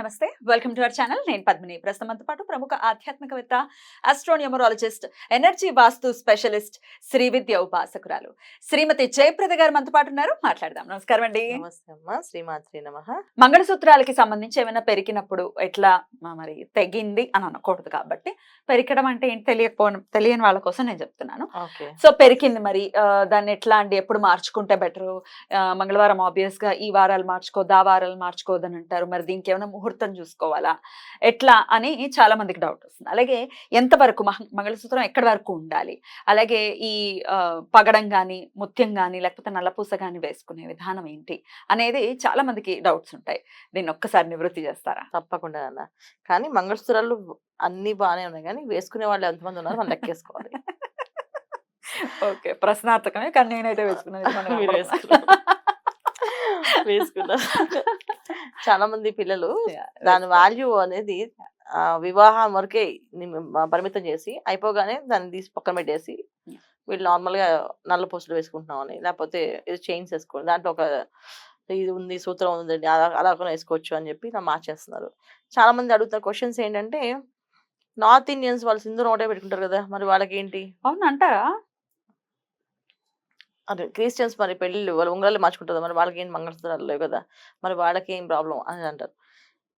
నమస్తే. Welcome to our channel. నేను పద్మిని. ప్రస్తుతం మనతో పాటు ప్రముఖ ఆధ్యాత్మికవేత్త astronumerologist energy vastu specialist Shri Vidya ఉపాసకురాలు Shrimati Jayaprada గారు మనతో పాటు ఉన్నారు. మాట్లాడదాం. నమస్కారం అండి. శ్రీమాత్రి నమ. మంగళసూత్రాలకి సంబంధించి ఏమైనా పెరిగినప్పుడు ఎట్లా మరి తెగింది అని అనకూడదు కాబట్టి పెరికడం అంటే ఏంటి తెలియకపోవడం తెలియని వాళ్ళ కోసం నేను చెప్తున్నాను. సో పెరికింది మరి. దాన్ని ఎట్లా అండి? ఎప్పుడు మార్చుకుంటే బెటరు? మంగళవారం ఆబ్వియస్గా ఈ వారాలు మార్చుకోవద్దు ఆ వారాలు మార్చుకోవద్దని అంటారు. మరి దీనికి ఏమైనా ముహూర్తం చూసుకోవాలా? ఎట్లా? అని చాలా మందికి డౌట్ వస్తుంది. అలాగే ఎంతవరకు మహ- మంగళసూత్రం ఎక్కడి వరకు ఉండాలి? అలాగే ఈ పగడం కానీ ముత్యం కానీ లేకపోతే నల్లపూస కానీ వేసుకునే విధానం ఏంటి? అనేది చాలా మందికి డౌట్స్ ఉంటాయి. దీన్ని ఒక్కసారి నివృత్తి చేస్తారా? తప్పకుండా అన్న కానీ మంగళసూత్రాలు అన్ని బాగానే ఉన్నాయి. కానీ వేసుకునే వాళ్ళు ఎంతమంది ఉన్నారు మనం లెక్కేసుకోవాలి. ఓకే. ప్రశ్నార్థకమే. కానీ నేనైతే వేసుకున్నాను ఇది మనకు మీరు నమ్మకం. వేసుకున్నారు. చాలా మంది పిల్లలు దాని వాల్యూ అనేది వివాహం వరకే పరిమితం చేసి అయిపోగానే దాన్ని తీసి పక్కన పెట్టేసి. వీళ్ళు నార్మల్గా నల్ల పూసలు వేసుకుంటున్నాం అని లేకపోతే ఇది చైన్స్ వేసుకోండి దాంట్లో ఒక ఇది ఉంది సూత్రం ఉందండి అలా అలా కూడా వేసుకోవచ్చు అని చెప్పి నా మార్చేస్తున్నారు. చాలా మంది అడుగుతున్న క్వశ్చన్స్ ఏంటంటే నార్త్ ఇండియన్స్ వాళ్ళు సింధూరం ఒకటే పెట్టుకుంటారు కదా మరి వాళ్ళకి ఏంటి అవును అంటారా? అదే క్రిస్టియన్స్ మరి పెళ్ళిళ్ళు వాళ్ళు ఉంగరాలు మార్చుకుంటారు. మరి వాళ్ళకి ఏం మంగళసూత్రాలు లేవు కదా! మరి వాళ్ళకి ఏం ప్రాబ్లం అని అంటారు.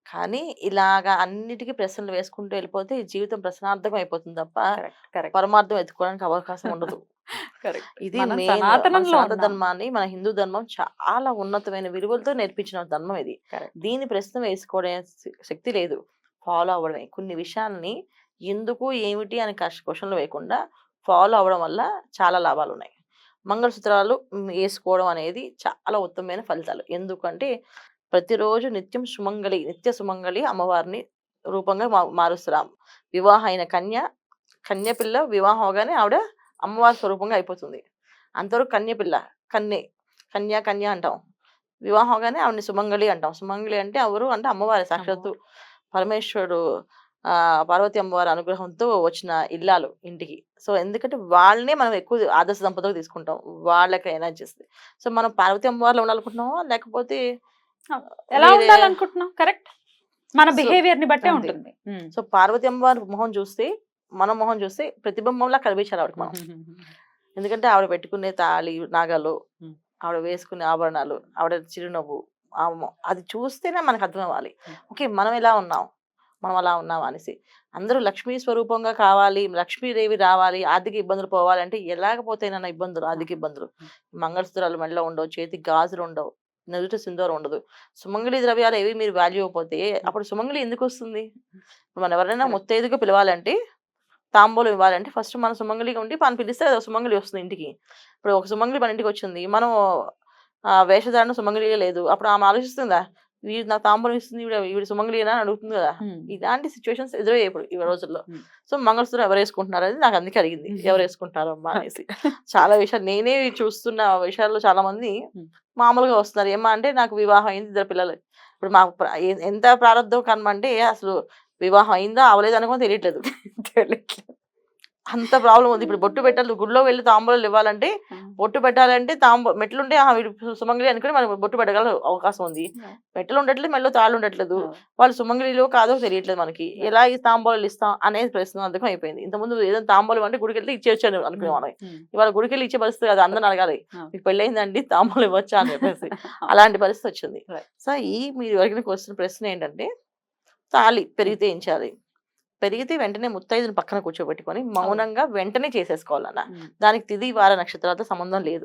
కానీ ఇలాగా అన్నిటికీ ప్రశ్నలు వేసుకుంటూ వెళ్ళిపోతే ఈ జీవితం ప్రశ్నార్థకం అయిపోతుంది తప్ప పరమార్థం ఎత్తుకోవడానికి అవకాశం ఉండదు. ఇది సనాతన. ధర్మాన్ని మన హిందూ ధర్మం చాలా ఉన్నతమైన విలువలతో నేర్పించిన ధర్మం ఇది. దీని ప్రశ్న వేసుకోవడం శక్తి లేదు. ఫాలో అవ్వడమే. కొన్ని విషయాల్ని ఎందుకు ఏమిటి అని క్వశ్చన్లు వేయకుండా ఫాలో అవ్వడం వల్ల చాలా లాభాలు ఉన్నాయి మంగళసూత్రాలు వేసుకోవడం అనేది చాలా ఉత్తమమైన ఫలితాలు. ఎందుకంటే ప్రతిరోజు నిత్యం సుమంగళి నిత్య సుమంగళి అమ్మవారిని రూపంగా మా మారుస్తున్నాం వివాహం అయిన కన్య కన్య పిల్ల వివాహం అవగానే ఆవిడ అమ్మవారి స్వరూపంగా అయిపోతుంది. అంతవరకు కన్య పిల్ల కన్యే కన్య కన్య అంటాం. వివాహం అవగానే ఆవిడని సుమంగళి అంటాం. సుమంగళి అంటే ఎవరు? అంటే అమ్మవారి. సాక్షాత్తు పరమేశ్వరుడు పార్వతి అమ్మవారి అనుగ్రహంతో వచ్చిన ఇల్లాలు ఇంటికి. సో ఎందుకంటే వాళ్ళనే మనం ఎక్కువ ఆదర్శ దంపతులు తీసుకుంటాం. వాళ్ళకి ఎనర్జీ ఇస్తుంది సో మనం పార్వతి అమ్మవారిలో ఉండాలనుకుంటున్నామా? లేకపోతే ఎలా ఉండాలనుకుంటున్నాం? కరెక్ట్? మన బిహేవియర్ని బట్టే. ఉంటుంది. సో పార్వతి అమ్మవారి మొహం చూస్తే మన మొహం చూస్తే ప్రతిబింబంలా కనిపించాలి ఆవిడకి మనం. ఎందుకంటే ఆవిడ పెట్టుకునే తాళి నాగలు. ఆవిడ వేసుకునే ఆభరణాలు ఆవిడ చిరునవ్వు అది చూస్తేనే మనకు అర్థం అవ్వాలి. ఓకే మనం ఎలా ఉన్నాం. మనం అలా ఉన్నాం అనేసి. అందరూ లక్ష్మీ స్వరూపంగా కావాలి లక్ష్మీదేవి రావాలి ఆర్థిక ఇబ్బందులు పోవాలంటే ఎలాగపోతాయినా ఇబ్బందులు ఆర్థిక ఇబ్బందులు. మంగళసూత్రాలు మెడలో ఉండవు చేతికి గాజులు ఉండవు నుదుట సింధూరం ఉండదు. సుమంగళి ద్రవ్యాలు ఏవి మీరు వాల్యూ ఇవ్వకపోతే అప్పుడు సుమంగళి ఎందుకు వస్తుంది మనం ఎవరైనా. ముత్తైదుగా పిలవాలంటే తాంబూలం ఇవ్వాలంటే ఫస్ట్ మన సుమంగళిగా ఉండి మనం పిలిస్తే అది సుమంగళి వస్తుంది ఇంటికి. ఇప్పుడు ఒక సుమంగళి మన ఇంటికి వచ్చింది. మనం ఆ వేషధారణ సుమంగళిగా లేదు. అప్పుడు ఆమె ఆలోచిస్తుందా? వీడు నాకు తాంబూలం ఇస్తుంది వీడు వీడు సుమంగళినా అని అడుగుతుంది కదా. ఇలాంటి సిచ్యువేషన్స్ ఎదురయ్యాయి ఇప్పుడు ఈ రోజుల్లో. సో మంగళసూత్రం ఎవరు వేసుకుంటున్నారు అది నాకు అందుకే అడిగింది. ఎవరు వేసుకుంటారు అమ్మా అనేసి చాలా విషయాలు నేనే చూస్తున్న విషయాల్లో చాలా మంది. మామూలుగా వస్తున్నారు ఏమా అంటే నాకు వివాహం అయింది ఇద్దరు పిల్లలు ఇప్పుడు మాకు ఎంత ప్రారంభం కనమంటే అసలు వివాహం అయిందా అవలేదు అనుకో తెలియట్లేదు తెలియట్లేదు. అంత ప్రాబ్లం ఉంది. ఇప్పుడు బొట్టు పెట్టాలి గుడిలో వెళ్ళి తాంబూలాలు ఇవ్వాలంటే బొట్టు పెట్టాలంటే తాంబూ మెట్లుంటే ఆ వీడు సుమంగళి అనుకుని మనం బొట్టు పెట్టగల అవకాశం ఉంది. మెట్లు ఉండట్లేదు మెట్లో తాళ్ళు ఉండట్లేదు. వాళ్ళు సుమంగళిలో కాదో తెలియట్లేదు మనకి. ఎలా ఈ తాంబూలాలు ఇస్తాం అనేది ప్రశ్న అందుకం అయిపోయింది. ఇంతకుముందు ఏదైనా తాంబూలం అంటే గుడికి వెళ్తే ఇచ్చేయచ్చు అనుకునే మనం. ఇవాళ గుడికి వెళ్ళి ఇచ్చే పరిస్థితి కాదు అందరిని అడగాలి. మీకు పెళ్ళయిందండి తాంబూలం ఇవ్వచ్చా? అని చెప్పేసి. అలాంటి పరిస్థితి వచ్చింది. సో ఈ మీరు అడిగిన క్వశ్చన్ ప్రశ్న ఏంటంటే తాళి పెరిగితే ఏం చేయాలి? పెరిగితే వెంటనే ముత్తైదుని పక్కన కూర్చోబెట్టుకొని మౌనంగా వెంటనే చేసేసుకోవాలన్న. దానికి తిది వార నక్షత్రాలతో సంబంధం లేదు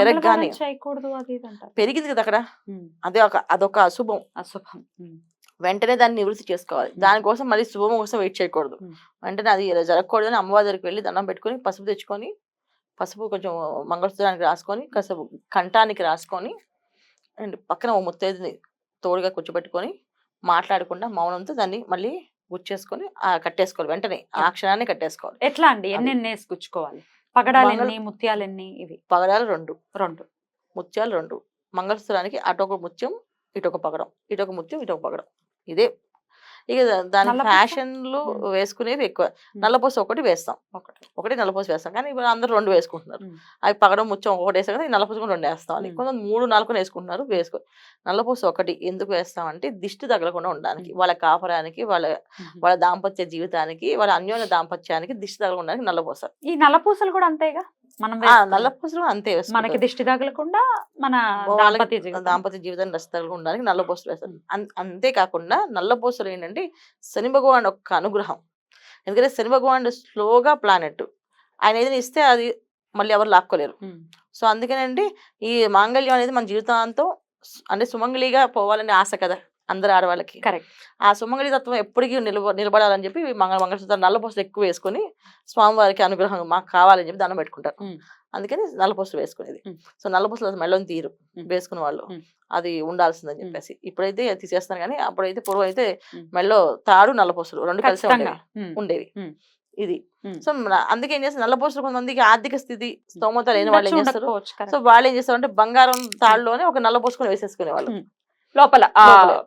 పెరగగానే. పెరిగింది కదా అక్కడ. అదే ఒక అదొక అశుభం అశుభం. వెంటనే దాన్ని నివృత్తి చేసుకోవాలి. దానికోసం మళ్ళీ శుభం కోసం వెయిట్ చేయకూడదు. వెంటనే అది ఇలా జరగకూడదు అని అమ్మవారి దగ్గరికి వెళ్ళి దండం పెట్టుకొని పసుపు తెచ్చుకొని పసుపు కొంచెం మంగళసూత్రానికి రాసుకొని కాసేపు కంఠానికి రాసుకొని అండ్ పక్కన ఓ ముత్తైదుని తోడుగా కూర్చోబెట్టుకొని మాట్లాడకుండా మౌనంతో దాన్ని మళ్ళీ గుచ్చేసుకొని కట్టేసుకోవాలి. వెంటనే ఆ క్షణాన్ని కట్టేసుకోవాలి. ఎట్లా అండి? ఎన్ని అది. ఎన్ని వేసుకుచ్చుకోవాలి పగడాలు మంగళ- ఎన్ని ముత్యాలు ఎన్ని ఇవి? పగడాలు రెండు. రెండు. ముత్యాలు రెండు. మంగళసూత్రానికి అటొక ముత్యం ఇటు ఒక పగడం. ఇటు ఒక ముత్యం ఇటు ఒక పగడం. ఇదే. ఇక దాని? ఫ్యాషన్లు. వేసుకునేవి ఎక్కువ నల్లపూస ఒకటి వేస్తాం ఒకటి ఒకటి నల్లపూస వేస్తాం కానీ ఇప్పుడు అందరూ రెండు వేసుకుంటున్నారు. అవి పగడం ముత్యం ఒకటి వేస్తాం కదా ఈ నల్లపూస కూడా రెండు వేస్తాం అని. కొంతమంది మూడు నాలుగు వేసుకుంటున్నారు వేసుకో నల్లపూస ఒకటి ఎందుకు వేస్తామంటే దిష్టి తగలకుండా ఉండడానికి. వాళ్ళ కాపరానికి వాళ్ళ. వాళ్ళ దాంపత్య జీవితానికి వాళ్ళ అన్యోన్య దాంపత్యానికి దిష్టి తగలకుండా నల్లపూస ఈ నల్లపూసలు కూడా అంతేగా మనం ఆ వేసుకునే- నల్లపూసలు అంతే మనకి. దిష్టి తగలకుండా మన దాంపత్య జీవితం. దాంపత్య జీవితాన్ని నష్టతలుగా ఉండడానికి నల్ల పూసలు వేస్తారు. అంతేకాకుండా నల్ల పూసలు ఏంటంటే శని భగవాన్ యొక్క అనుగ్రహం. ఎందుకంటే శని భగవాన్ స్లోగా ప్లానెట్. ఆయన ఏదైనా ఇస్తే అది మళ్ళీ ఎవరు లాక్కోలేరు. సో అందుకనండి ఈ మాంగళ్యం అనేది మన జీవితాంతం అంటే సుమంగళిగా పోవాలనే ఆశ కదా. అందరు ఆడవాళ్ళకి కరెక్ట్ ఆ సుమంగళి తత్వం ఎప్పటికీ నిలబ నిలబడాలని చెప్పి మంగళ మంగళసూత్రం నల్ల పూసలు ఎక్కువ వేసుకొని స్వామివారికి అనుగ్రహం మాకు కావాలని చెప్పి దండం పెట్టుకుంటారు. అందుకని నల్ల పూసలు వేసుకునేది. సో నల్ల పూసలు అసలు మెళ్ళని తీరు. వేసుకునే వాళ్ళు. అది ఉండాల్సిందని. చెప్పేసి ఇప్పుడైతే తీసేస్తున్నారు కానీ అప్పుడైతే పూర్వం అయితే. మెళ్ళో తాడు నల్ల పూసలు రెండు కలిసి ఉండేవి. ఇది. సో అందుకే ఏం చేస్తారు నల్ల పూసలు కొంతమందికి ఆర్థిక స్థితి స్తోమత లేని వాళ్ళు ఏం చేస్తారు. సో వాళ్ళు ఏం చేస్తారు అంటే బంగారం తాడులోనే ఒక నల్ల పూసుకొని వేసేసుకునే వాళ్ళు. లోపల.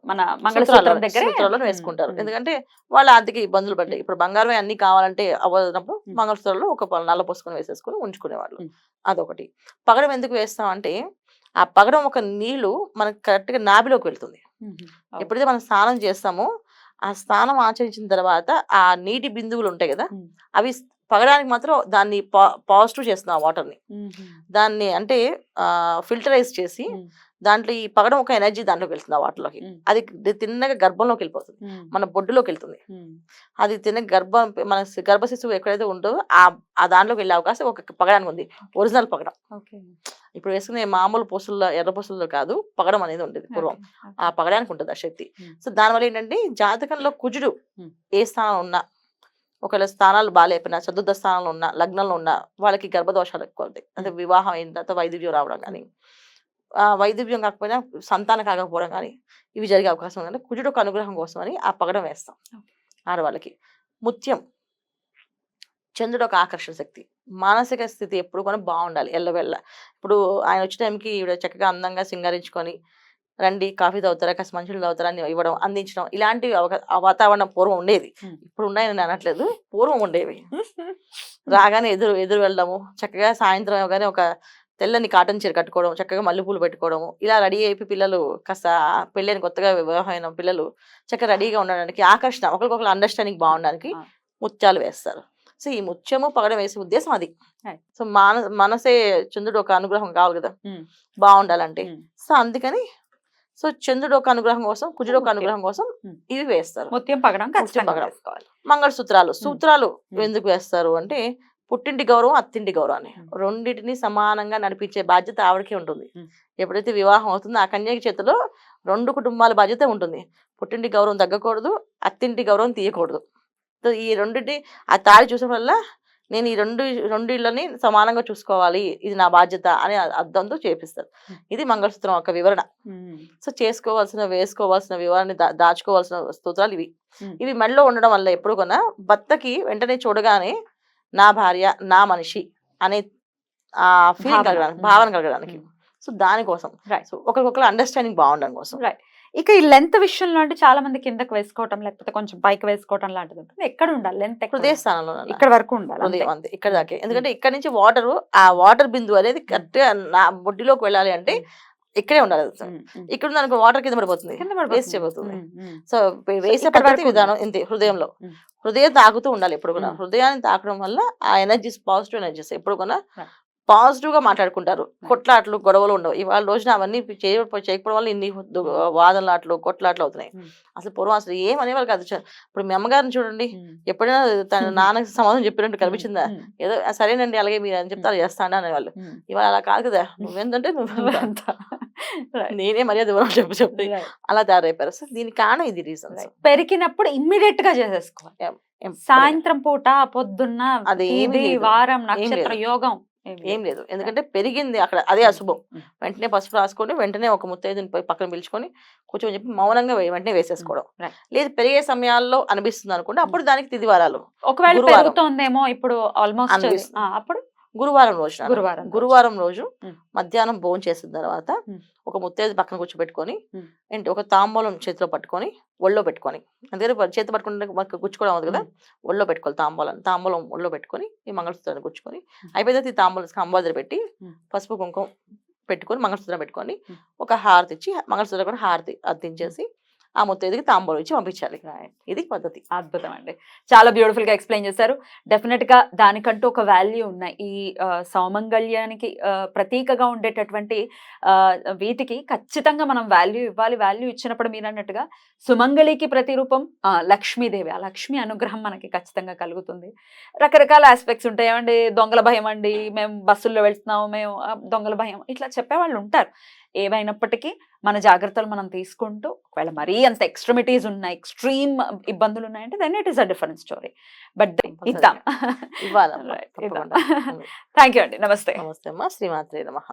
మన మంగళసూత్రం దగ్గర. వేసుకుంటారు. ఎందుకంటే వాళ్ళ ఆర్థిక ఇబ్బందులు పడ్డాయి. ఇప్పుడు బంగారమే అన్ని కావాలంటే అవ్వనప్పుడు ఉమ్. మంగళసూత్రాల్లో ఒక నల్ల పూసుకొని వేసేసుకొని ఉంచుకునేవాళ్ళు. అదొకటి. పగడం ఎందుకు వేస్తాం అంటే ఆ పగడం ఒక నీళ్ళు మనకు కరెక్ట్గా నాభిలోకి వెళ్తుంది. ఎప్పుడైతే మనం స్నానం చేస్తామో ఆ స్నానం ఆచరించిన తర్వాత ఆ నీటి బిందువులు ఉంటాయి కదా. అవి పగడానికి మాత్రం దాన్ని పాజిటివ్ చేస్తున్నాం ఆ వాటర్ని దాన్ని అంటే ఫిల్టరైజ్ చేసి దాంట్లో ఈ పగడం ఒక ఎనర్జీ దాంట్లోకి వెళ్తుంది ఆ వాటర్లోకి. అది తిన్నగా గర్భంలోకి వెళ్ళిపోతుంది. మన బొడ్డులోకి వెళ్తుంది. అది తిన్న గర్భం మన గర్భ శిశువు ఎక్కడైతే ఉంటుందో ఆ ఆ దాంట్లోకి వెళ్ళే అవకాశం ఒక పగడానికి ఉంది. ఒరిజినల్ పగడం. ఇప్పుడు వేసుకునే మామూలు పూసల్లో ఎర్ర పూసల్లో కాదు పగడం అనేది ఉండేది పూర్వం. ఆ పగడానికి ఉంటుంది ఆ శక్తి. సో దానివల్ల ఏంటంటే జాతకంలో కుజుడు. ఏ స్థానంలో ఉన్నా ఒకవేళ స్థానాలు బాగాలేకపోయినా చతుర్థ స్థానంలో ఉన్న లగ్నంలో ఉన్న వాళ్ళకి గర్భదోషాలు ఎక్కువ అవుతాయి అంటే వివాహం అయిన తర్వాత వైద్యువ్యం రావడం కానీ. ఆ వైద్యువ్యం కాకపోయినా సంతానం కాకపోవడం కానీ ఇవి జరిగే అవకాశం ఉందంటే కుజుడు ఒక అనుగ్రహం కోసం అని ఆ పగడం వేస్తాం. ఆడవాళ్ళకి. ముత్యం. చంద్రుడు ఒక ఆకర్షణ శక్తి. మానసిక స్థితి ఎప్పుడు కూడా బాగుండాలి ఎల్లవెల్ల ఇప్పుడు ఆయన వచ్చే టైంకి ఈవిడ చక్కగా అందంగా సింగారించుకొని రండి కాఫీ తాగుతారా కాస్త మంచులు తాగుతారా అని ఇవ్వడం అందించడం ఇలాంటి వాతావరణం పూర్వం ఉండేది. ఇప్పుడు ఉన్నాయని నేను అనట్లేదు పూర్వం ఉండేవి. రాగానే ఎదురు ఎదురు వెళ్ళడము చక్కగా సాయంత్రం అవగానే ఒక తెల్లని కాటన్ చీర కట్టుకోవడం చక్కగా మల్లెపూలు పెట్టుకోవడము ఇలా రెడీ అయిపోయి పిల్లలు కాస్త పెళ్ళైన కొత్తగా వివాహం అయిన పిల్లలు చక్కగా రెడీగా ఉండడానికి ఆకర్షణ ఒకరికొకరు అండర్స్టాండింగ్ బాగుండడానికి. ముత్యాలు వేస్తారు సో ఈ ముత్యము పగడం వేసే ఉద్దేశం అది. సో మాన మనసే చంద్రుడు ఒక అనుగ్రహం కావాలి కదా. బాగుండాలంటే. సో అందుకని సో చంద్రుడు ఒక అనుగ్రహం కోసం కుజుడు ఒక. అనుగ్రహం కోసం. ఇవి వేస్తారు ముత్యం పగడం మంగళసూత్రాలు సూత్రాలు Hmm. ఎందుకు వేస్తారు అంటే పుట్టింటి గౌరవం అత్తింటి గౌరవాన్ని. రెండింటిని సమానంగా నడిపించే బాధ్యత ఆవిడకే ఉంటుంది. ఎప్పుడైతే వివాహం అవుతుందో ఆ కన్యకి చేతిలో రెండు కుటుంబాల బాధ్యత ఉంటుంది పుట్టింటి గౌరవం తగ్గకూడదు అత్తింటి గౌరవం తీయకూడదు సో ఈ రెండింటి ఆ తాళి చూసిన వల్ల నేను ఈ రెండు రెండు ఇళ్ళని సమానంగా చూసుకోవాలి ఇది నా బాధ్యత అని అర్థంతో చేపిస్తారు. ఇది మంగళసూత్రం యొక్క వివరణ. సో చేసుకోవాల్సిన వేసుకోవాల్సిన వివరాన్ని దా- దాచుకోవాల్సిన స్తోత్రాలు ఇవి. ఇవి మెడలో ఉండడం వల్ల ఎప్పుడు కొన్నా భర్తకి వెంటనే చూడగానే నా భార్య నా మనిషి అనే ఆ ఫీలింగ్. కలగడానికి. భావన కలగడానికి. సో దానికోసం. సో ఒకరికొకరు అండర్స్టాండింగ్ బాగుండడం కోసం Right. ఇక ఈ లెంత్ విషయంలో అంటే చాలా మంది కిందకి వేసుకోవటం లేకపోతే కొంచెం పైకి వేసుకోవటం లాంటిది ఉంటుంది ఎక్కడ ఉండాలి లెంత్ హృదయ స్థానంలో. ఇక్కడ వరకు ఉండాలి అంతే. హృదయం అంతే ఇక్కడ దాకే ఎందుకంటే ఇక్కడ నుంచి వాటర్ ఆ వాటర్ బిందు అనేది కరెక్ట్గా నా బొడ్డిలోకి వెళ్ళాలి అంటే ఇక్కడే ఉండాలి. ఇక్కడ ఉంది అనుకో వాటర్ కింద పడిపోతుంది వేస్ట్. అయిపోతుంది. సో వేసే పద్ధతి విధానం ఇంతే హృదయంలో. హృదయం తాకుతూ ఉండాలి ఎప్పుడు కూడా. హృదయాన్ని తాకడం వల్ల ఆ ఎనర్జీస్ పాజిటివ్ ఎనర్జీస్ ఎప్పుడు కూడా Right. పాజిటివ్గా మాట్లాడుకుంటారు కొట్లాట్లు గొడవలు ఉండవు ఇవాళ రోజున అవన్నీ చేయ చేయకపోవడం వల్ల ఇన్ని వాదనలాట్లు కొట్లాట్లు అవుతున్నాయి. అసలు పూర్వం అసలు ఏం అనేవాళ్ళు కాదు ఇప్పుడు మీ అమ్మగారిని చూడండి. ఎప్పుడైనా తన. నాన్నకి సమాధానం చెప్పినట్టు కనిపించిందా ఏదో "ఆ, సరేనండి అలాగే మీరు అని చెప్తారు చేస్తాను అనేవాళ్ళు. ఇవాళ అలా కాదు కదా నువ్వేంటంటే నువ్వు. నేనే మర్యాద ఇవ్వను చెప్పి చెప్పి. అలా తయారైపోయారు సో దీనికి కారణం ఇది Right. పెరిగినప్పుడు ఇమ్మీడియట్గా చేసేసుకోవాలి సాయంత్రం పూట పొద్దున్న లేదు. వారం నక్షత్ర. యోగం ఏం లేదు ఎందుకంటే పెరిగింది అక్కడ అదే అశుభం. వెంటనే పసుపు రాసుకొని వెంటనే ఒక ముత్తైదుని పోయి పక్కన పిలుచుకొని కూర్చొని చెప్పి మౌనంగా వెంటనే వేసేసుకోవడం. లేదు పెరిగే సమయాల్లో అనిపిస్తుంది అనుకుంటే అప్పుడు దానికి తిది వారాలు ఒకవేళ. పెరుగుతోందేమో ఇప్పుడు ఆల్మోస్ట్. అప్పుడు గురువారం రోజు. గురువారం రోజు. గురువారం రోజు. మధ్యాహ్నం భోజనం చేసిన తర్వాత. ఒక ముత్తైదు పక్కన కూర్చోబెట్టుకొని. ఏంటి ఒక తాంబూలం చేతిలో పట్టుకొని ఒళ్ళో పెట్టుకొని అందుకని చేతి పట్టుకుంటే మనకు గుచ్చుకోవడం అవుతుంది కదా ఒళ్ళో పెట్టుకోవాలి తాంబూలం తాంబూలం ఒళ్ళో పెట్టుకొని ఈ మంగళసూత్రాన్ని గుచ్చుకొని. అయిపోయిన ఈ తాంబూలం కంబాదర పెట్టి. పసుపు కుంకుమ పెట్టుకొని మంగళసూత్రం పెట్టుకొని. ఒక హారతి ఇచ్చి మంగళసూత్రం కూడా హారతి అద్దించేసి ఆ మొత్తైదుకి తాంబూలం ఇచ్చి పంపించాలి. ఇది పద్ధతి. అద్భుతం అండి చాలా బ్యూటిఫుల్గా ఎక్స్ప్లెయిన్ చేశారు. డెఫినెట్గా దానికంటూ ఒక వాల్యూ ఉన్నాయి. ఈ సౌమంగళ్యానికి ప్రతీకగా ఉండేటటువంటి వీటికి ఖచ్చితంగా మనం వాల్యూ ఇవ్వాలి. వాల్యూ ఇచ్చినప్పుడు మీరు అన్నట్టుగా సుమంగళికి ప్రతిరూపం లక్ష్మీదేవి. ఆ లక్ష్మి అనుగ్రహం మనకి ఖచ్చితంగా కలుగుతుంది. రకరకాల ఆస్పెక్ట్స్ ఉంటాయి ఏమండి దొంగల భయం అండి మేము బస్సుల్లో వెళ్తున్నాము. మేము దొంగల భయం. ఇట్లా చెప్పేవాళ్ళు ఉంటారు. ఏమైనప్పటికీ మన జాగ్రత్తలు మనం తీసుకుంటూ ఒకవేళ మరీ అంత ఎక్స్ట్రీమిటీస్ ఉన్నాయి ఎక్స్ట్రీమ్ ఇబ్బందులు ఉన్నాయంటే then it is a different story but ఇద్దాం. థ్యాంక్ యూ అండి. నమస్తే. నమస్తే అమ్మా. శ్రీమాత్రే నమః.